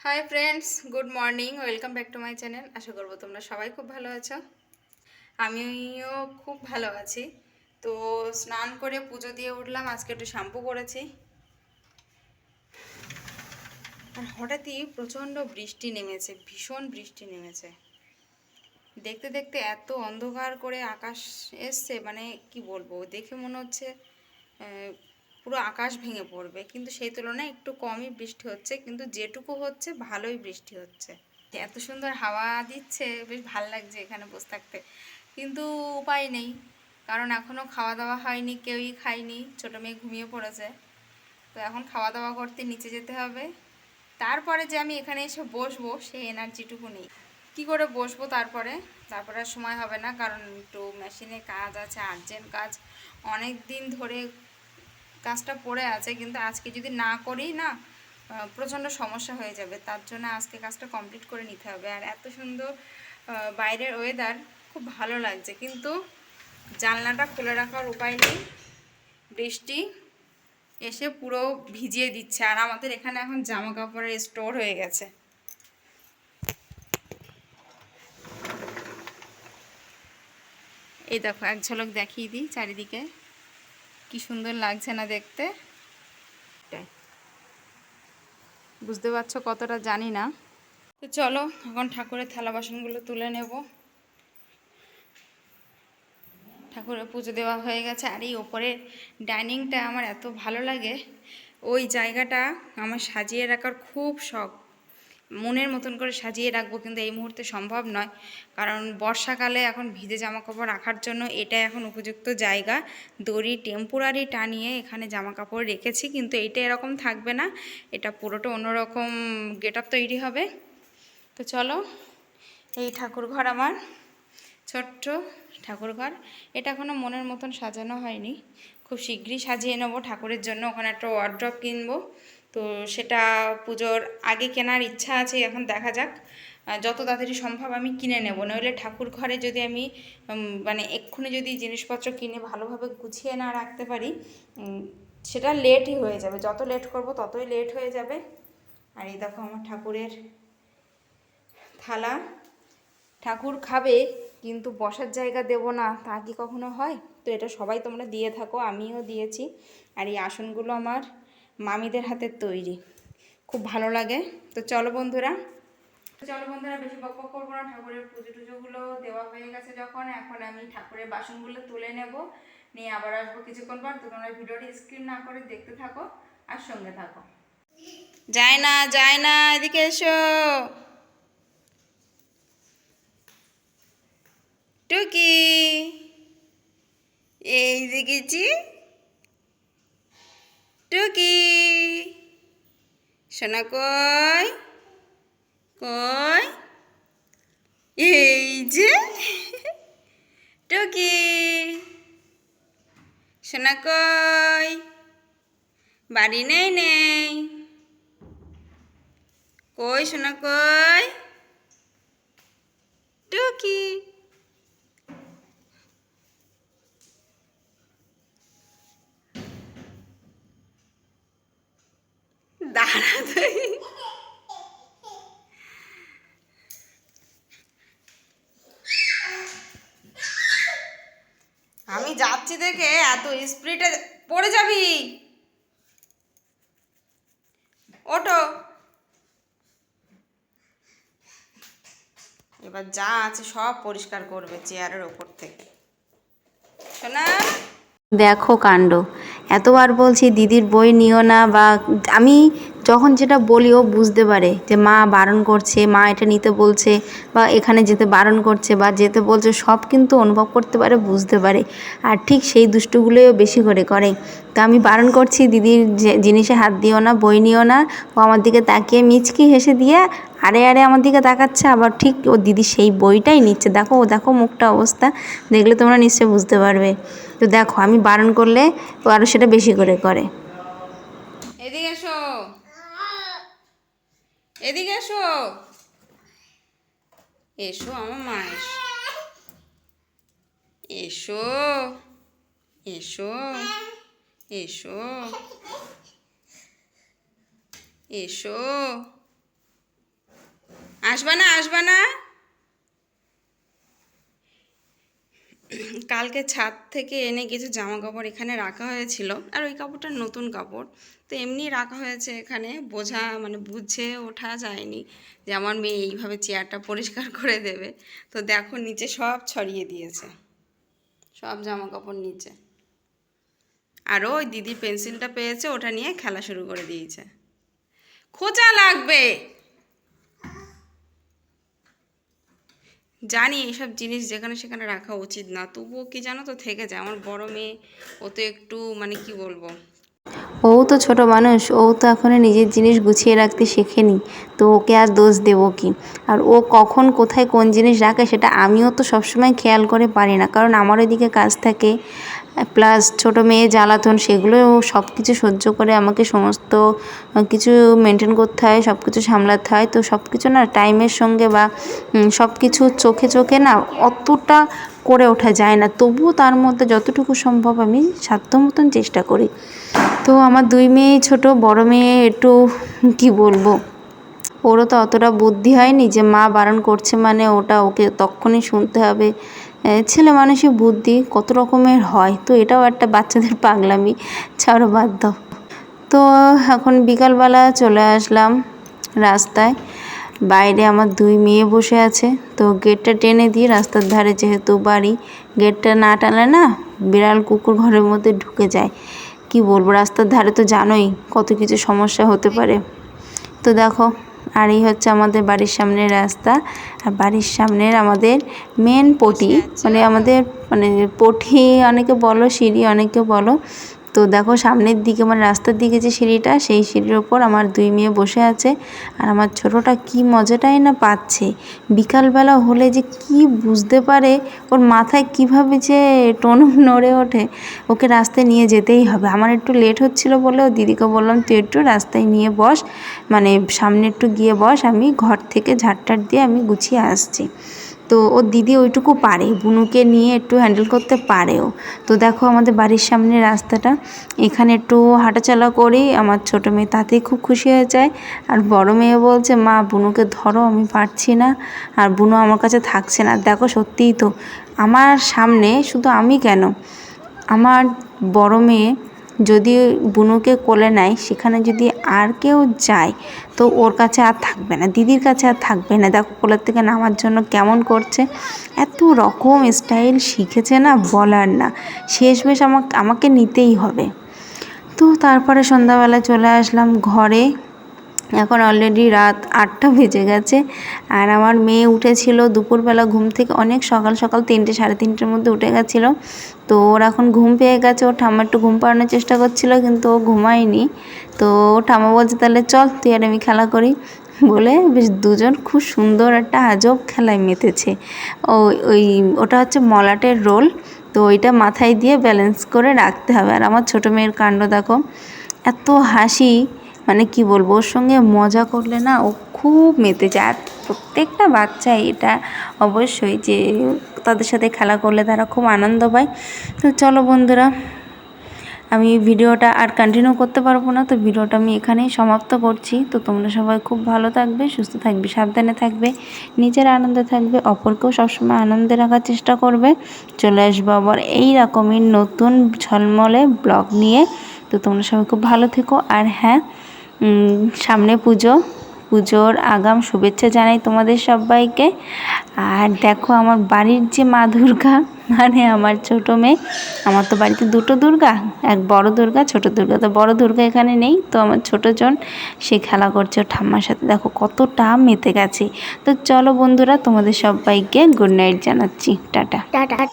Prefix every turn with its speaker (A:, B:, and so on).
A: Hi friends good morning welcome back to my channel আশা করব তোমরা সবাই খুব ভালো আছো। আমিও খুব ভালো আছি। তো স্নান করে পুজো দিয়ে উঠলাম, আজকে একটু শ্যাম্পু করেছি। আর হঠাৎই প্রচণ্ড বৃষ্টি নেমেছে, ভীষণ বৃষ্টি নেমেছে। দেখতে দেখতে এত অন্ধকার করে আকাশ এসছে মানে কি বলব, দেখে মনে হচ্ছে পুরো আকাশ ভেঙে পড়বে। কিন্তু সেই তুলনায় একটু কমই বৃষ্টি হচ্ছে, কিন্তু যেটুকু হচ্ছে ভালোই বৃষ্টি হচ্ছে। এত সুন্দর হাওয়া দিচ্ছে, বেশ ভালো লাগছে এখানে বসে থাকতে। কিন্তু উপায় নেই, কারণ এখনও খাওয়া দাওয়া হয়নি, কেউই খায়নি, ছোটো মেয়ে ঘুমিয়ে পড়েছে। তো এখন খাওয়া দাওয়া করতে নিচে যেতে হবে। তারপরে যে আমি এখানে এসে বসবো, সেই এনার্জিটুকু নেই। কি করে বসবো তারপরে? তারপরে আর সময় হবে না, কারণ একটু মেশিনে কাজ আছে আর্জেন্ট কাজ। অনেক দিন ধরে কাজটা পড়ে আছে, কিন্তু আজকে যদি না করি না প্রচণ্ড সমস্যা হয়ে যাবে, তার জন্য আজকে কাজটা কমপ্লিট করে নিতে হবে। আর এত সুন্দর বাইরের ওয়েদার খুব ভালো লাগছে, কিন্তু জানলাটা খুলে রাখার উপায় নেই। বৃষ্টি এসে পুরো ভিজিয়ে দিচ্ছে, আর আমাদের এখানে এখন জামা কাপড়ের স্টোর হয়ে গেছে। এই দেখো, এক ঝলক দেখিয়ে দিই চারিদিকে। কি সুন্দর লাগছে না দেখতে। বুঝতে পারছ কতটা জানি না। তো চলো, এখন ঠাকুরের থালা বাসনগুলো তুলে নেব। ঠাকুরের পুজো দেওয়া হয়ে গেছে, আর এই ওপরের ডাইনিংটা আমার এত ভালো লাগে। ওই জায়গাটা আমার সাজিয়ে রাখার খুব শখ। মনের মতন করে সাজিয়ে রাখব কিন্তু এই মুহূর্তে সম্ভব নয়। কারণ বর্ষাকালে এখন ভিজে জামা কাপড় রাখার জন্য এটা এখন উপযুক্ত জায়গা। দড়ি টেম্পোরারি টানিয়ে এখানে জামা কাপড় রেখেছি কিন্তু এটা এরকম থাকবে না। এটা পুরোটা অন্যরকম গেট আপ তৈরি হবে। তো চলো, এই ঠাকুর ঘর আমার, ছোট্ট ঠাকুর ঘর এটা এখনও মনের মতন সাজানো হয়নি। খুব শীঘ্রই সাজিয়ে নেব ঠাকুরের জন্য। ওখানে একটা ওয়ার্ড্রপ কিনবো। তো সেটা পুজোর আগে কেনার ইচ্ছা আছে, এখন দেখা যাক। যত তাড়াতাড়ি সম্ভব আমি কিনে নেব। নইলে ঠাকুর ঘরে যদি আমি মানে এক্ষুনি যদি জিনিসপত্র কিনে ভালোভাবে গুছিয়ে না রাখতে পারি সেটা লেটই হয়ে যাবে। যত লেট করব ততই লেট হয়ে যাবে। আর এই দেখো আমার ঠাকুরের থালা। ঠাকুর খাবে, কিন্তু বসার জায়গা দেব না। তা কি কখনো হয়? তো এটা সবাই তোমরা দিয়ে থাকো, আমিও দিয়েছি। আর এই আসনগুলো আমার মামিদের হাতের তৈরি। খুব ভালো লাগে। তো চলো বন্ধুরা। চলো বন্ধুরা বেশি বক বক করব না। ঠাকুরের পুজো টুজোগুলো দেওয়া হয়ে গেছে যখন। এখন আমি ঠাকুরের বাসনগুলো তুলে নেব। নিয়ে আবার আসব কিছুক্ষণ পর। তো তোমরা ভিডিওটি স্ক্রিন না করে দেখতে থাকো আর সঙ্গে থাকো। যায় না যায় না এদিকে এসো। টুকি এই দেখেছি টুকি সোনা কই কই? এই যে টুকি সোনা কই, বাড়ি নেই নেই। কই সোনা কই? টুকি দাঁড়া তুই আমি যাচ্ছি দেখে এত স্পিডে পড়ে যাবি। ওটো এবার যা আছে সব পরিষ্কার করবে চেয়ারের ওপর থেকে। শোনা
B: দেখো কাণ্ড, এতবার বলছি দিদির বই নিও না বা আমি যখন যেটা বলি, ও বুঝতে পারে যে মা বারণ করছে, মা এটা নিতে বলছে বা এখানে যেতে বারণ করছে বা যেতে বলছে, সব কিন্তু অনুভব করতে পারে, বুঝতে পারে। আর ঠিক সেই দুষ্টুগুলোও বেশি করে করে। তো আমি বারণ করছি, দিদির জিনিসে হাত দিও না, বই নিও না। ও আমার দিকে তাকিয়ে মিচকি হেসে দিয়ে আরে আরে আমার দিকে তাকাচ্ছে, আবার ঠিক ও দিদি সেই বইটাই নিচ্ছে। দেখো, ও দেখো মুখটা অবস্থা, দেখলে তোমরা নিশ্চয়ই বুঝতে পারবে। তো দেখো, আমি বারণ করলে ও আরও সেটা বেশি করে করে।
A: এদিকে এসো। এদিকে এসো। এসো আমার মা এসো। এসো। এসো। এসো। এসো।
C: আসবা না আসবা না। কালকে ছাদ থেকে এনে কিছু জামা কাপড় এখানে রাখা হয়েছিল, আর ওই কাপড়টা নতুন কাপড়। তো এমনি রাখা হয়েছে এখানে, বোঝা মানে বুঝে ওঠা যায়নি যে আমার মেয়ে এইভাবে চেয়ারটা পরিষ্কার করে দেবে। তো দেখো নিচে সব ছড়িয়ে দিয়েছে, সব জামা কাপড় নিচে। আরও ওই দিদি পেন্সিলটা পেয়েছে, ওটা নিয়ে খেলা শুরু করে দিয়েছে। খোঁচা লাগবে! জানি এইসব জিনিস যেখানে সেখানে রাখা উচিত না। তবুও কি জানো তো থেকে যায়। আমার বড় মেয়ে, ও তো একটু মানে কি বলব?
A: ও তো ছোট মানুষ, ও তো এখনও নিজের জিনিস গুছিয়ে রাখতে শেখেনি। তো ওকে আর দোষ দেব কি? আর ও কখন, কোথায় কোন জিনিস রাখে সেটা আমিও তো সবসময় খেয়াল করে পারি না। কারণ আমার ওইদিকে কাজ থাকে প্লাস ছোট মেয়ে, জ্বালাতন সেগুলো সব কিছু সহ্য করে আমাকে সমস্ত কিছু মেনটেন করতে হয় সব কিছু সামলাতে হয়। তো সব কিছু না টাইমের সঙ্গে বা সব কিছু চোখে চোখে না অতটা করে ওঠা যায় না। তবুও তার মধ্যে যতটুকু সম্ভব আমি সাধ্য মতন চেষ্টা করি। তো আমার দুই মেয়ে ছোট, বড় মেয়ে একটু, কি বলব? ওরও তো অতটা বুদ্ধি হয়নি যে মা বারণ করছে মানে ওটা ওকে তখনই শুনতে হবে। ছেলে মানুষের বুদ্ধি কত রকমের হয়? তো এটাও একটা বাচ্চাদের পাগলামি। ছাড়ো দাও। তো এখন বিকালবেলা চলে আসলাম রাস্তায়। বাইরে আমার দুই মেয়ে বসে আছে। তো গেটটা টেনে দিয়ে রাস্তার ধারে যেহেতু বাড়ি, গেটটা না টানলে না বিড়াল কুকুর ঘরের মধ্যে ঢুকে যায়। কি বলব, রাস্তার ধারে তো জানোই কত কিছু সমস্যা হতে পারে। তো দেখো আর এই হচ্ছে আমাদের বাড়ির সামনের রাস্তা। আর বাড়ির সামনের আমাদের মেন পটি। মানে আমাদের মানে পটি অনেকে বলো সিঁড়ি অনেকে বলো। তো দেখো সামনের দিকে মানে রাস্তার দিকে যে সিঁড়িটা, সেই সিঁড়ির ওপর আমার দুই মেয়ে বসে আছে। আর আমার ছোটোটা কি মজাটাই না পাচ্ছে। বিকালবেলা হলে যে কি বুঝতে পারে, ওর মাথায় কীভাবে যে টনক নড়ে ওঠে, ওকে রাস্তায় নিয়ে যেতেই হবে। আমার একটু লেট হচ্ছিল বলে ও দিদিকে বললাম, তুই একটু রাস্তায় নিয়ে বস মানে সামনে একটু গিয়ে বস, আমি ঘর থেকে ঝাড়টার দিয়ে আমি গুছিয়ে আসছি। তো ওর দিদি ওইটুকু পারে, বুনুকে নিয়ে একটু হ্যান্ডেল করতে পারেও। তো দেখো আমাদের বাড়ির সামনে রাস্তাটা, এখানে একটু হাঁটাচলা করি, আমার ছোটো মেয়ে তাতেই খুব খুশি হয়ে যায়। আর বড় মেয়ে বলছে, মা, বুনুকে ধরো, আমি পারছি না। আর বুনু আমার কাছে থাকছে না। দেখো সত্যিই তো, আমার সামনে শুধু আমি কেন? আমার বড় মেয়ে যদি বুনুকে কোলে নেয়, সেখানে যদি আর কেউ যায়, তো ওর কাছে আর থাকবে না, দিদির কাছে আর থাকবে না। দেখো, কোলের থেকে নামার জন্য কেমন করছে। এত রকম স্টাইল শিখেছে না বলার না। শেষমেশ আমাকে আমাকে নিতেই হবে। তো তারপরে সন্ধ্যাবেলা চলে আসলাম ঘরে। এখন অলরেডি রাত আটটা বেজে গেছে আর আমার মেয়ে উঠেছিল দুপুরবেলা ঘুম থেকে অনেক সকাল সকাল তিনটে, সাড়ে তিনটের মধ্যে উঠে গেছিল। তো ওর এখন ঘুম পেয়ে গেছে ও ঠাম্মা একটু ঘুম পাড়ানোর চেষ্টা করছিল কিন্তু ও ঘুমায়নি। তো ও ঠাম্মা বলছে, তাহলে চল, তুই আর আমি খেলা করি। বলে বেশ দুজন খুব সুন্দর একটা আজব খেলায় মেতেছে। ও, ওই, ওটা হচ্ছে মলাটের রোল, তো ওইটা মাথায় দিয়ে ব্যালেন্স করে রাখতে হবে। আর আমার ছোটো মেয়ের কাণ্ড দেখো, এত হাসি। মানে কি বলব, ওর সঙ্গে মজা করলে না ও খুব মেতে যায়। আর প্রত্যেকটা বাচ্চাই এটা অবশ্যই যে তাদের সাথে খেলা করলে তারা খুব আনন্দ পায়। তো চলো বন্ধুরা, আমি ভিডিওটা আর কন্টিনিউ করতে পারব না, তো ভিডিওটা আমি এখানেই সমাপ্ত করছি। তো তোমরা সবাই খুব ভালো থাকবে, সুস্থ থাকবে, সাবধানে থাকবে, নিজের আনন্দে থাকবে, অপরকেও সবসময় আনন্দে রাখার চেষ্টা করবে। চলে আসব আবার এই রকমই নতুন ঝলমলে ব্লগ নিয়ে। তো তোমরা সবাই খুব ভালো থেকো। আর হ্যাঁ সামনে পুজো। পুজোর আগাম শুভেচ্ছা জানাই তোমাদের সবাইকে। আর দেখো আমার বাড়ির যে মা দুর্গা মানে আমার ছোটো মেয়ে, আমার তো বাড়িতে দুটো দুর্গা, এক বড় দুর্গা, ছোট দুর্গা। তো বড় দুর্গা এখানে নেই, তো আমার ছোটো জন, সে খেলা করছে ঠাম্মার সাথে। দেখো কতটা মেতে গেছে। তো চলো বন্ধুরা, তোমাদের সবাইকে গুড নাইট জানাচ্ছি। টাটা।
D: টাটা।